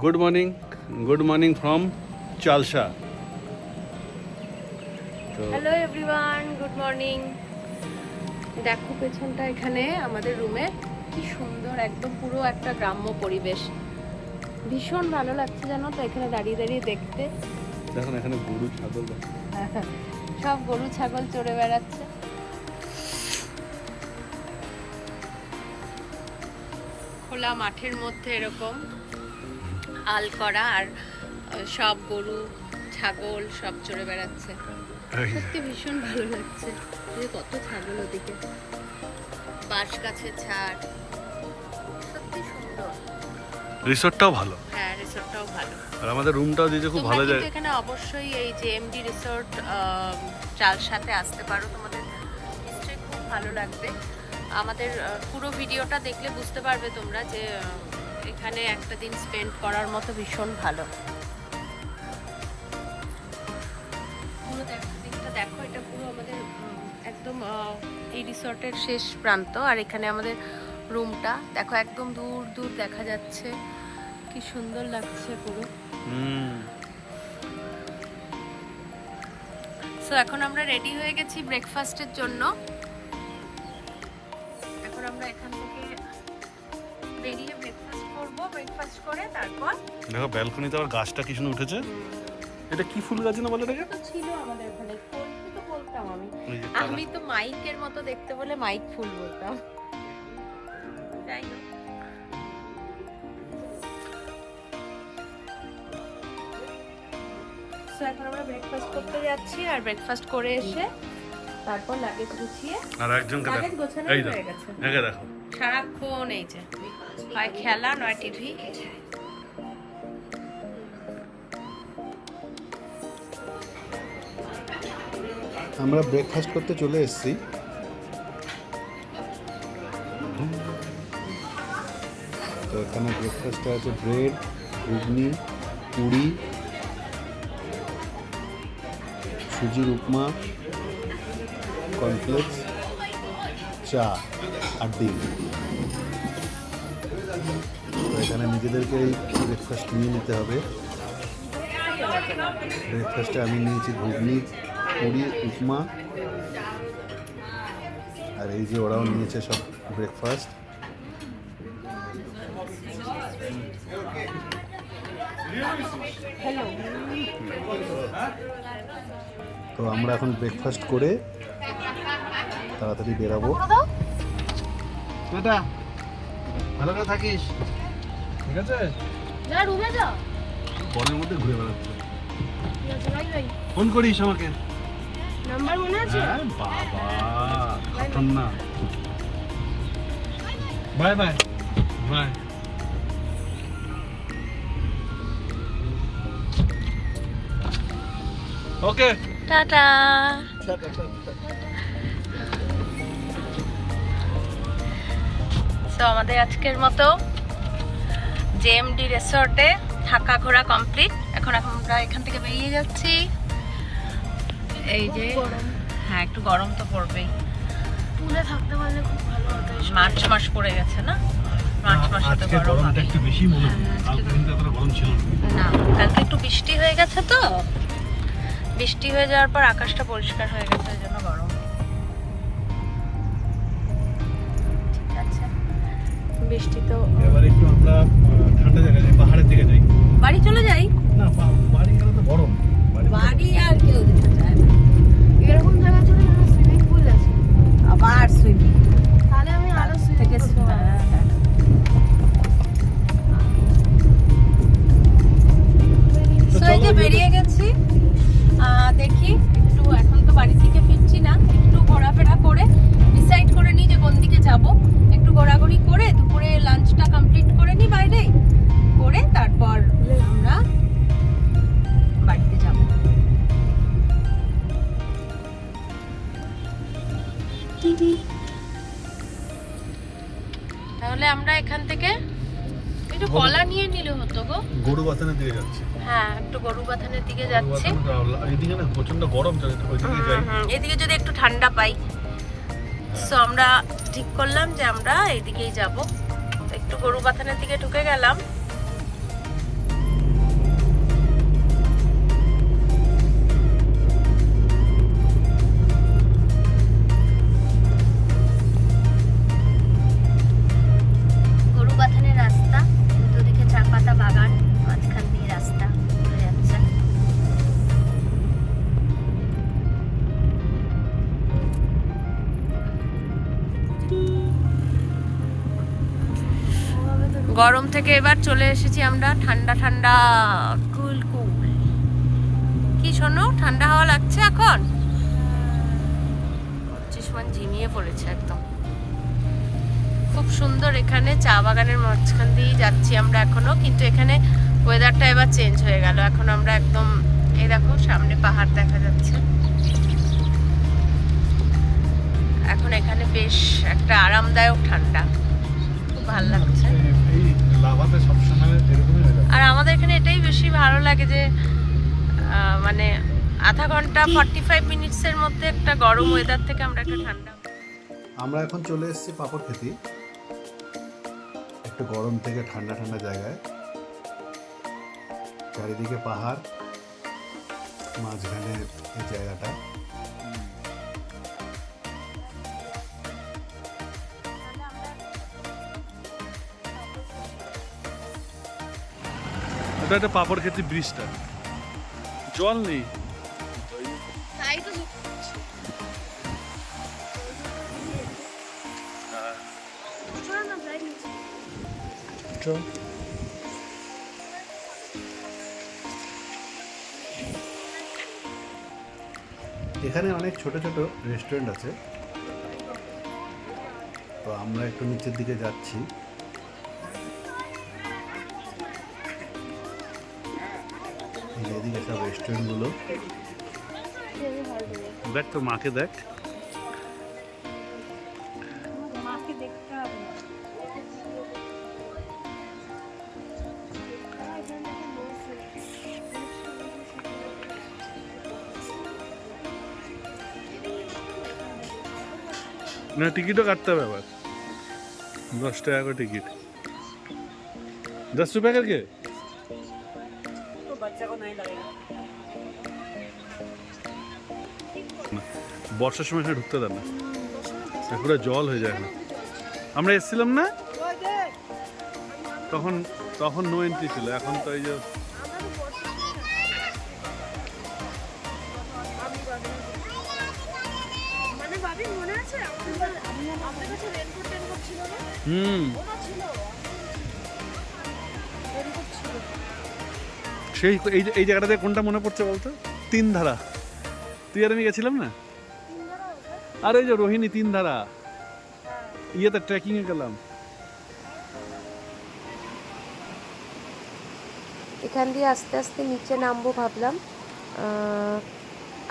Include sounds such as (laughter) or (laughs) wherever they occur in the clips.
Good morning good morning from Chalsa. Hello everyone good morning দেখো পেছনটা এখানে আমাদের রুমে। কি সুন্দর একদম পুরো একটা গ্রাম্য পরিবেশ। ভীষণ ভালো লাগছে জানো তো এখানে দাঁড়িয়ে দাঁড়িয়ে দেখতে। দেখুন এখানে গরু ছাগল (laughs) সব গরু ছাগল চড়ে বেড়াচ্ছে। খোলা মাঠের মধ্যে এরকম। আল করা আর সব গরু ছাগল সব চড়ে বেড়াচ্ছে। সত্যি ভীষণ ভালো লাগছে যে কত ছাগল ওদিকে। বাঁশ গাছের ঝাড় সত্যি সুন্দর। রিসোর্টটাও ভালো। হ্যাঁ রিসোর্টটাও ভালো। আর আমাদের রুমটাও দিয়েছে খুব ভালো এখানে অবশ্যই এই যে এমডি রিসোর্ট চাল সাথে আসতে পারো তোমাদের। নিশ্চয়ই খুব ভালো লাগবে। আমাদের পুরো ভিডিওটা দেখলে বুঝতে পারবে তোমরা যে এখানে একটা দিন স্পেন্ড করার মতো ভীষণ ভালো। পুরো দেখো দিকটা দেখো এটা পুরো আমাদের একদম এই রিসর্টের শেষ প্রান্ত আর এখানে আমাদের রুমটা দেখো একদম দূর দূর দেখা যাচ্ছে। কি সুন্দর লাগছে পুরো। সো এখন আমরা রেডি হয়ে গেছি ব্রেকফাস্টের জন্য। এখন আমরা এখান থেকে বেরিয়ে ব্রেকফাস্ট করব ব্রেকফাস্ট করে তারপর দেখো ব্যালকনিতে আবার গাছটা কি সুন্দর উঠেছে? এটা কি ফুল গাছ না বলে তো ছিল আমাদের ওখানে তো বলতাম আমি। আমি তো মাইকের মতো দেখতে বলে মাইক ফুল বলতাম। যাই হোক। এখন আমরা ব্রেকফাস্ট করতে যাচ্ছি আর ব্রেকফাস্ট করে এসে তারপর লাগেজ গুছিয়ে আর একজনকে লাগেজ গোছানো হয়ে গেছে। দেখো। সারাক্ষণ এই যে। হয় খেলা, নয় টিভি? আমরা ব্রেকফাস্ট করতে চলে এসেছি। তো এখানে ব্রেকফাস্টে আছে ব্রেড ঘুগনি, পুরি, সুজির উপমা কর্নফ্লেক্স চা আর ডিম। তো এখানে নিজেদেরকে এই ব্রেকফাস্ট নিয়ে নিতে হবে। ব্রেকফাস্টে আমি নিয়েছি ঘুগনি পুরি উপমা। আর এই যে ওরাও নিয়েছে সব ব্রেকফাস্ট তো আমরা এখন ব্রেকফাস্ট করে তাড়াতাড়ি বেরাবো। বেটা ভালো করে থাকিস। ঠিক আছে? যা রুমে যা। বনের মধ্যে ঘুরে বেড়াচ্ছে। ফোন করিস আমাকে। নাম্বার মনে আছে? হ্যাঁ বাবা খতরনাক bye bye bye. Okay. Tata. Tata. So আমাদের আজকের মতো জেএমডি রিসর্টে থাকা ঘোরা কমপ্লিট এখন এখন আমরা এখান থেকে বেরিয়ে যাচ্ছি। এই যে হ্যাঁ একটু গরম তো পড়বেই। পুলে থাকতে পারলে খুব ভালো হতো মার্চ মাস পড়ে গেছে না? মার্চ মাসে তো গরম গরমটা হবে একটু বেশি মনে হ্যাঁ, কালকে গরম ছিল না। না কালকে একটু বৃষ্টি হয়ে গেছে তো। বৃষ্টি হয়ে যাওয়ার পর আকাশটা পরিষ্কার হয়ে গেছে। বৃষ্টি তো এবার একটু আমরা ঠান্ডা জায়গায় যাই পাহাড়ের দিকে যাই। বাড়ি চলে যাই? না বাড়ি গেলে তো গরম। বাড়ি আর কেউ আমরা এখান থেকে একটু কলা নিয়ে নিলে হতো গো। গরু বাথানের দিকে যাচ্ছি। হ্যাঁ একটু গরু বাথানের দিকে যাচ্ছি। এদিকে এইদিকে না প্রচণ্ড গরম ওইদিকে যাই। এদিকে যদি একটু ঠান্ডা পাই। সো আমরা ঠিক করলাম যে আমরা এদিকেই যাব। একটু গরু বাথানের দিকে ঢুকে গেলাম। গরম থেকে এবার চলে এসেছি আমরা ঠান্ডা ঠান্ডা, কুল কুল। কি শোনো, ঠান্ডা হাওয়া লাগছে এখন? চিসমান ঝিমিয়ে পড়েছে একদম। খুব সুন্দর এখানে চা বাগানের মাঝখান দিয়েই যাচ্ছি আমরা এখনও, কিন্তু এখানে ওয়েদারটা এবার চেঞ্জ হয়ে গেল। এখন আমরা একদম, এই দেখো, সামনে পাহাড় দেখা যাচ্ছে। এখন এখানে বেশ একটা আরামদায়ক ঠান্ডা। লাগে যে মানে আধা ঘণ্টা ফর্টি ফাইভ মিনিটসের মধ্যে একটা গরম ওয়েদার থেকে আমরা একটা ঠান্ডা আমরা এখন চলে এসেছি পাপড় খেতে। একটু গরম থেকে ঠান্ডা ঠান্ডা জায়গায়। চারিদিকে পাহাড় মাঝখানে এই জায়গাটা। এটা একটা পাপড় খেতে ব্রিজটা। জল নেই। চলো এখানে অনেক ছোট ছোট রেস্টুরেন্ট আছে। তো আমরা একটু নিচের দিকে যাচ্ছি। এদিকে সব রেস্টুরেন্টগুলো দেখ তোর মাকে দেখ। না টিকিটও কাটতে হবে আবার। দশ টাকা করে টিকিট। দশ করকে না, বর্ষার সময় এখানে ঢুকতে দেন না। পুরো জল হয়ে যায় না আমরা এসেছিলাম না? তখন তখন নো এন্ট্রি ছিল। এখন তো এই যে মানে সেই এই এই জায়গাটাতে কোনটা মনে পড়ছে বলতো? তিন ধারা। তুই আর আমি গেছিলাম না? আরে যে রোহিণী, তিন ধারা। ইয়েতে ট্রেকিং এ গেলাম। এখান দিয়ে আস্তে আস্তে নিচে নামবো ভাবলাম।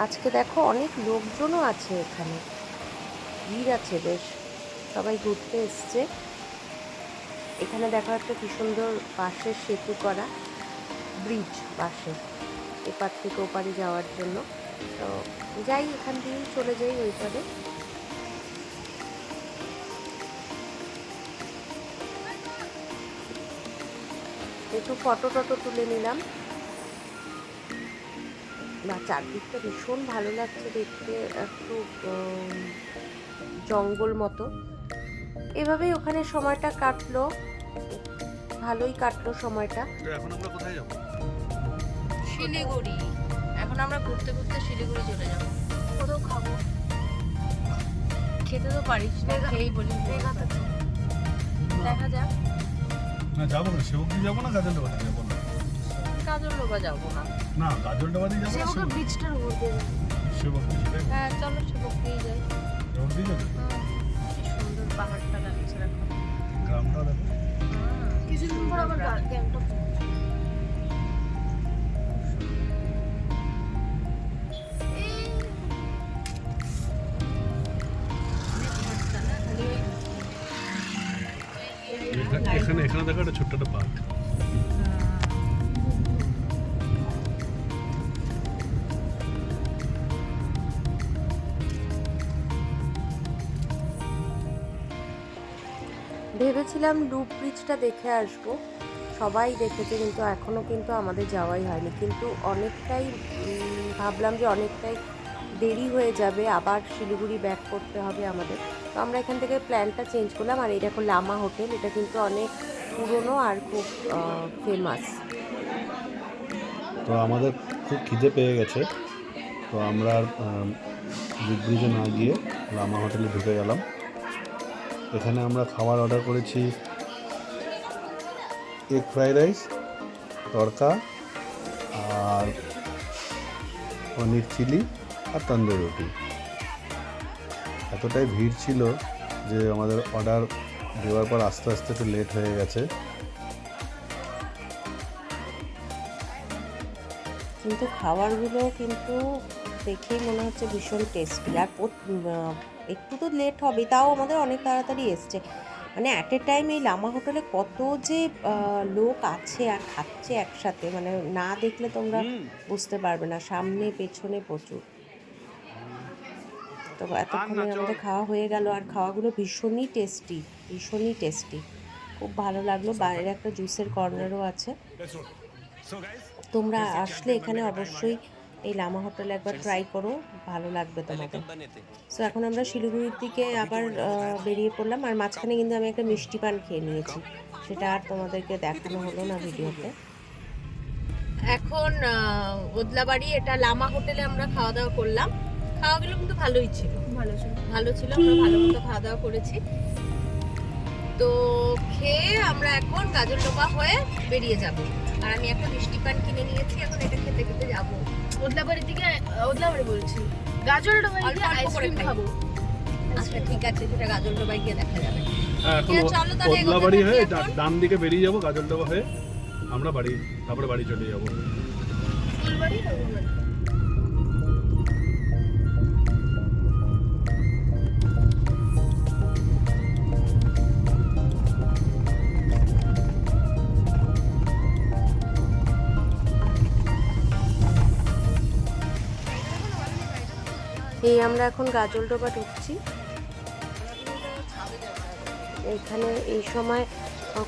আজকে দেখো অনেক লোকজনও আছে এখানে। ভিড় আছে বেশ। সবাই ঘুরতে এসছে। এখানে দেখো একটা কি সুন্দর বাঁশের সেতু করা। ব্রিজ পাশে, এপার থেকে ওপারে যাওয়ার জন্য। তো যাই, এখান দিয়েই চলে যাই ওই পারে একটু ফটো টটো তুলে নিলাম। না, চারদিকটা ভীষণ ভালো লাগছে দেখতে, একটু জঙ্গল মতো। এভাবেই ওখানে সময়টা কাটলো। ভালোই কাটলো সময়টা। এখন আমরা কোথায় যাব? শিলিগুড়ি। এখন আমরা ঘুরতে ঘুরতে শিলিগুড়ি চলে যাব। কোথাও খাব? খেতে তো পারিস না খেয়েই বলি। দেখা যাক। না যাব না। যাব যাব যাব যাব হ্যাঁ চলো যাই। যাবে? সুন্দর পাহাড়টা লাগছে দেখো। গ্রামটা দেখো। কিছুদিন পর আবার গ্যাংটক। এখানে এখানে দেখো একটা ছোট্ট একটা পার্ক ভেবেছিলাম লুপ ব্রিজটা দেখে আসব। সবাই দেখেছে, কিন্তু এখনও কিন্তু আমাদের যাওয়াই হয়নি। কিন্তু অনেকটাই ভাবলাম যে অনেকটাই দেরি হয়ে যাবে। আবার শিলিগুড়ি ব্যাক করতে হবে আমাদের। তো আমরা এখান থেকে প্ল্যানটা চেঞ্জ করলাম। আর এই দেখো লামা হোটেল। এটা কিন্তু অনেক পুরনো আর খুব ফেমাস তো আমাদের খুব খিদে পেয়ে গেছে। তো আমরা ব্রিজে না গিয়ে লামা হোটেলে ঢুকে গেলাম। এখানে আমরা খাবার অর্ডার করেছি এগ ফ্রাইড রাইস তড়কা আর পনির চিলি আর তন্দুরি রুটি। এতটাই ভিড় ছিল যে আমাদের অর্ডার দেওয়ার পর আস্তে আস্তে একটু লেট হয়ে গেছে। কিন্তু খাবারগুলো কিন্তু দেখেই মনে হচ্ছে ভীষণ টেস্টি আর একটু তো লেট হবে তাও আমাদের অনেক তাড়াতাড়ি এসছে। মানে অ্যাট এ টাইম এই লামা হোটেলে কত যে লোক আছে আর খাচ্ছে একসাথে মানে না দেখলে তোমরা বুঝতে পারবে না সামনে পেছনে প্রচুর। তো এতক্ষণে আমাদের খাওয়া হয়ে গেল আর খাওয়াগুলো ভীষণই টেস্টি ভীষণই টেস্টি। খুব ভালো লাগল বাইরে একটা জুসের কর্নারও আছে। তোমরা আসলে এখানে অবশ্যই এই লামা হোটেলে একবার ট্রাই করো ভালো লাগবে তোমাদের। সো এখন আমরা শিলিগুড়ির দিকে আবার বেরিয়ে পড়লাম আর মাঝখানে কিন্তু আমি একটা মিষ্টি পান খেয়ে নিয়েছি। সেটা আর তোমাদেরকে দেখানো হলো না ভিডিওতে। এখন বদলাবাড়ি এটা লামা হোটেলে আমরা খাওয়া দাওয়া করলাম। খাওয়াগুলো কিন্তু ভালোই ছিল। ভালো ছিল। ভালো ছিল আমরা ভালো মতো খাওয়া দাওয়া করেছি। তো খেয়ে আমরা এখন গাজরডোবা হয়ে বেরিয়ে যাব। আর আমি একটা মিষ্টি পান কিনে নিয়েছি এখন এটা খেতে খেতে যাব। ওদলাবাড়ির দিকে ওদলাবাড়ি বলছি। গাজর অল্প গিয়ে করে আইসক্রিম খাব। আচ্ছা ঠিক আছে সেটা গাজর গাজরডোবায় গিয়ে দেখা যাবে। হ্যাঁ, ঠিক আছে, চলো তাহলে ওদলাবাড়ি হয়ে ডান দিকে বেরিয়ে যাব গাজলডোবা হয়ে আমরা বাড়ি তারপরে বাড়ি চলে যাব। ফুলবাড়ি এই আমরা এখন গাজল ডোবা ঢুকছি। এখানে এই সময়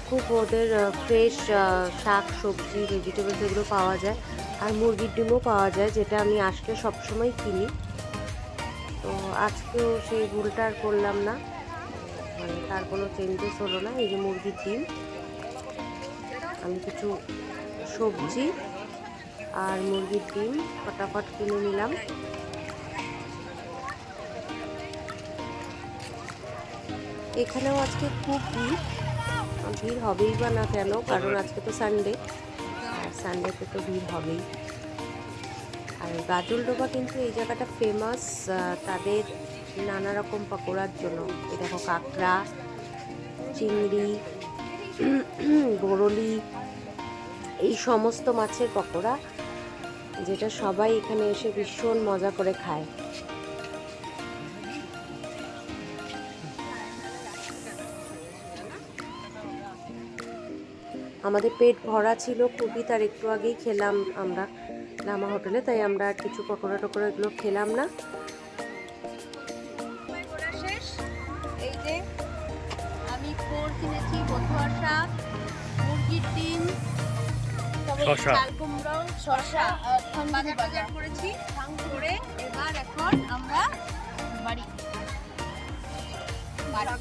খুব ওদের ফ্রেশ শাক, সবজি ভেজিটেবলস এগুলো পাওয়া যায়। আর মুরগির ডিমও পাওয়া যায়, যেটা আমি আসলে সবসময় কিনি। তো আজকেও সেই ভুলটা আর করলাম না। মানে তার কোনো চেঞ্জেস হলো না, এই যে মুরগির ডিম। আমি কিছু সবজি আর মুরগির ডিম ফটাফট কিনে নিলাম। এখানেও আজকে খুব ভিড়। ভিড় হবেই বা না কেন? কারণ আজকে তো সানডে আর সানডেতে তো ভিড় হবেই। আর গাজলডোবা কিন্তু এই জায়গাটা ফেমাস তাদের নানা রকম পকোড়ার জন্য। এই দেখো কাঁকড়া, চিংড়ি, বরলি, এই সমস্ত মাছের পকোড়া, যেটা সবাই এখানে এসে ভীষণ মজা করে খায়। আমাদের পেট ভরা ছিল খুবই তার একটু আগেই খেলাম আমরা লামা হোটেলে তাই আমরা আর কিছু পকোড়া টকোড়া এগুলো খেলাম না। শেষ। এই যে আমি খোর কিনেছি বথুয়া শাক মুরগির ডিম শসা। কুমড়ো শসা বাজার বাজার করেছি করে এবার এখন আমরা বাড়ি। বাড়ি।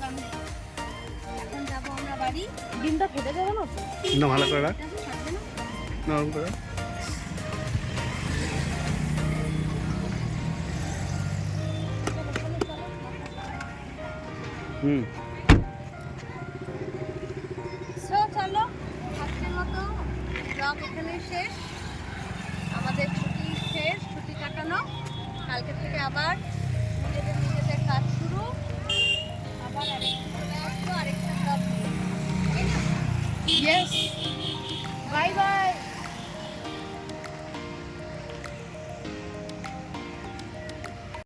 এখন যাব আমরা বাড়ি। ডিমটা ফেটে যাবে না না ভালো করে রাখ। নরম করে হুম। সো চলো আজকের মতো ব্লগ এখানে শেষ। আমাদের ছুটি শেষ ছুটি কাটানো। কালকে থেকে আবার আসব আরেকটা ব্লগ